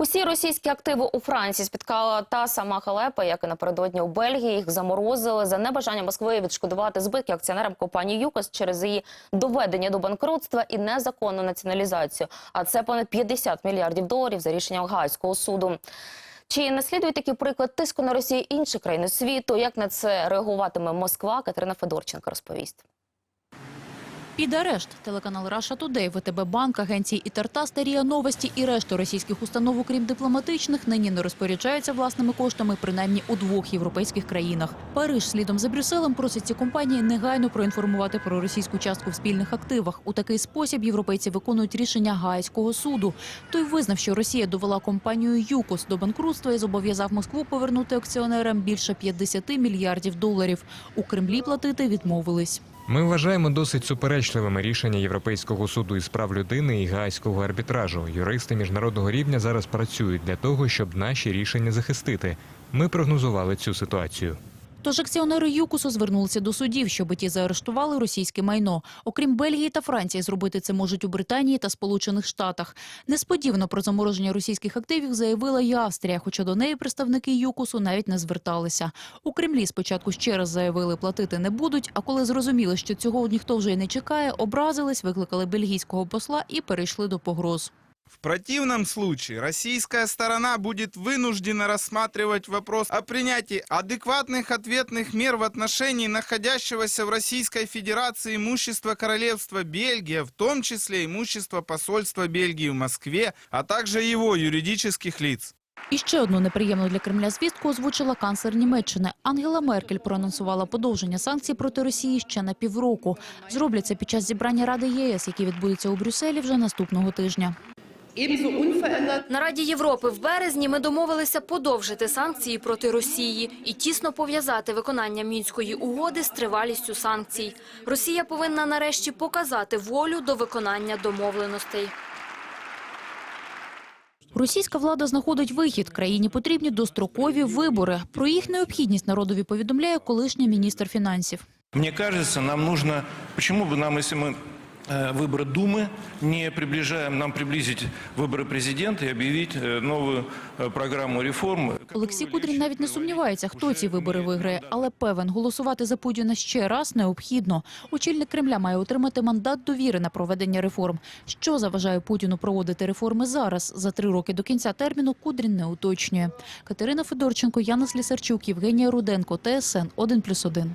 Усі російські активи у Франції спіткала та сама халепа, як і напередодні у Бельгії. Їх заморозили за небажання Москви відшкодувати збитки акціонерам компанії ЮКОС через її доведення до банкрутства і незаконну націоналізацію. А це понад 50 мільярдів доларів за рішенням Гаазького суду. Чи наслідує такий приклад тиску на Росію інші країни світу? Як на це реагуватиме Москва? Катерина Федорченко розповість. Під арешт телеканал Раша Тудей, ВТБ Банк, агенції Ітартас та РІА Новості і решту російських установ, окрім дипломатичних, нині не розпоряджаються власними коштами, принаймні у двох європейських країнах. Париж слідом за Брюсселем просить ці компанії негайно проінформувати про російську частку в спільних активах. У такий спосіб європейці виконують рішення Гаазького суду. Той визнав, що Росія довела компанію ЮКОС до банкрутства і зобов'язав Москву повернути акціонерам більше 50 мільярдів доларів. У Кремлі платити відмовились. Ми вважаємо досить суперечливими рішення Європейського суду із прав людини і Гаазького арбітражу. Юристи міжнародного рівня зараз працюють для того, щоб наші рішення захистити. Ми прогнозували цю ситуацію. Тож акціонери ЮКУСу звернулися до судів, щоб ті заарештували російське майно. Окрім Бельгії та Франції, зробити це можуть у Британії та Сполучених Штатах. Несподівано про замороження російських активів заявила і Австрія, хоча до неї представники ЮКУСу навіть не зверталися. У Кремлі спочатку ще раз заявили, платити не будуть, а коли зрозуміли, що цього ніхто вже й не чекає, образились, викликали бельгійського посла і перейшли до погроз. В противном случае российская сторона будет вынуждена рассматривать вопрос о принятии адекватных ответных мер в отношении находящегося в Российской Федерации имущества Королевства Бельгия, в том числе имущества посольства Бельгии в Москве, а также его юридических лиц. І ще одну неприємну для Кремля звістку озвучила канцлер Німеччини. Ангела Меркель проанонсувала подовження санкцій проти Росії ще на півроку. Зроблять це під час зібрання Ради ЄС, яке відбудеться у Брюсселі вже наступного тижня. Ebenso unverändert На Раді Європи в березні ми домовилися подовжити санкції проти Росії і тісно пов'язати виконання мінської угоди з тривалістю санкцій. Росія повинна нарешті показати волю до виконання домовленостей. Російська влада знаходить вихід. Країні потрібні дострокові вибори. Про їх необхідність народові повідомляє колишній міністр фінансів. Мне кажется, нам нужно, почему бы нам, если мы э, выборы Думы не приближаем, нам приблизить выборы президента и объявить э, новую э, программу реформ. Олексій Кудрін навіть не сумнівається, хто ці вибори виграє, але певен, голосувати за Путіна ще раз необхідно. Очільник Кремля має отримати мандат довіри на проведення реформ. Що заважає Путіну проводити реформи зараз, за три роки до кінця терміну, Кудрін не уточнює. Катерина Федорченко, Яна Слісарчук, Євгенія Руденко, ТСН 1+,1.